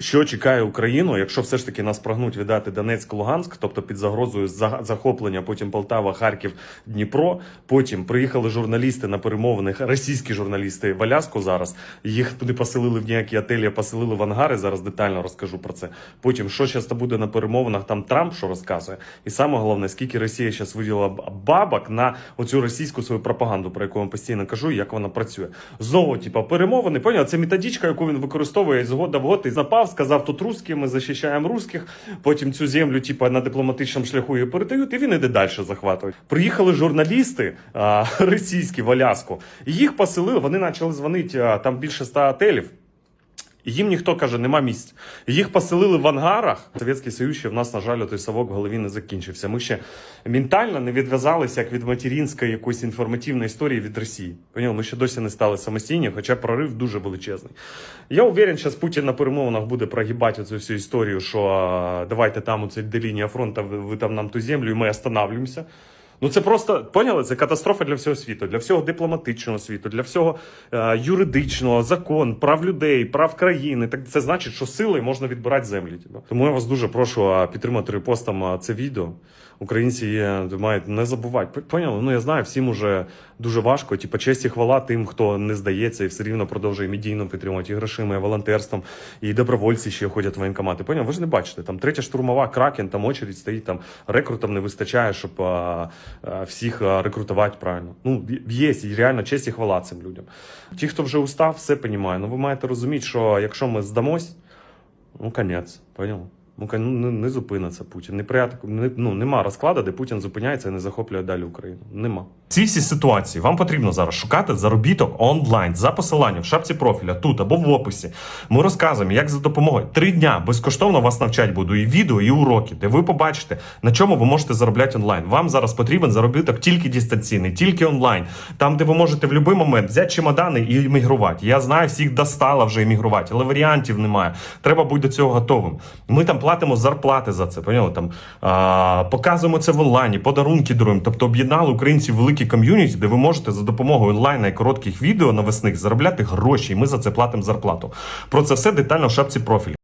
Що чекає Україну, якщо все ж таки нас прагнуть віддати Донецьк, Луганськ, тобто під загрозою захоплення, потім Полтава, Харків, Дніпро. Потім приїхали журналісти на перемовини, російські журналісти в Аляску зараз. Їх туди поселили в ніякі отелі, а поселили в ангари. Зараз детально розкажу про це. Потім, що зараз буде на перемовинах, там Трамп що розказує. І саме головне, скільки Росія зараз виділа бабок на оцю російську свою пропаганду, про яку я постійно кажу, як вона працює. Знову, типа, перемовини, поняв? Це методичка, яку він використовує з года в. І запав, сказав, тут русські, ми захищаємо русських. Потім цю землю, типа, на дипломатичному шляху її передають, і він іде далі захватує. Приїхали журналісти а, російські в Аляску, їх поселили. Вони почали дзвонити а, там більше ста отелів. Їм ніхто каже, нема місць. Їх поселили в ангарах. Совєтський Союз ще в нас, на жаль, той совок в голові не закінчився. Ми ще ментально не відв'язалися як від материнської якоїсь інформативної історії від Росії. Поняли? Ми ще досі не стали самостійні, хоча прорив дуже величезний. Я уверен, що Путін на перемовинах буде прогибати цю всю історію, що давайте там оце де лінія фронту, ви, ви там нам ту землю, і ми останавливаємося. Ну це просто поняли? Це катастрофа для всього світу, для всього дипломатичного світу, для всього е, юридичного, закон, прав людей, прав країни. Так це значить, що силою можна відбирати землі. Типу. Тому я вас дуже прошу підтримати репостом це відео. Українці є, мають не забувати. Поняли? Ну я знаю, всім уже дуже важко. Типу, честь і хвала тим, хто не здається і все рівно продовжує медійно підтримувати і грошима, і волонтерством, і добровольці ще ходять в воєнкомати. Поняв? Ви ж не бачите, там третя штурмова кракен, там очередь стоїть, там рекрутам не вистачає, щоб всіх рекрутувати правильно. Ну, є і реально честь і хвала цим людям. Ті, хто вже устав, все розуміє. Ну ви маєте розуміти, що якщо ми здамось, ну конець, поняв? Ну, ну, не, зупиниться Путін. Не, прият- не, ну, нема розкладу, де Путін зупиняється і не захоплює далі Україну. Нема. Ці всі ситуації вам потрібно зараз шукати заробіток онлайн за посиланням в шапці профіля тут або в описі. Ми розказуємо, як за допомогою три дня безкоштовно вас навчать буду і відео, і уроки, де ви побачите, на чому ви можете заробляти онлайн. Вам зараз потрібен заробіток тільки дистанційний, тільки онлайн. Там, де ви можете в будь-який момент взяти чемодани і іммігрувати. Я знаю, всіх достало вже іммігрувати, але варіантів немає. Треба бути до цього готовим. Ми там платимо зарплати за це. Поняли? Там а, показуємо це в онлайні, подарунки даруємо. Тобто об'єднали українців в великі ком'юніті, де ви можете за допомогою онлайна і коротких відео навесних заробляти гроші, і ми за це платимо зарплату. Про це все детально в шапці профілю.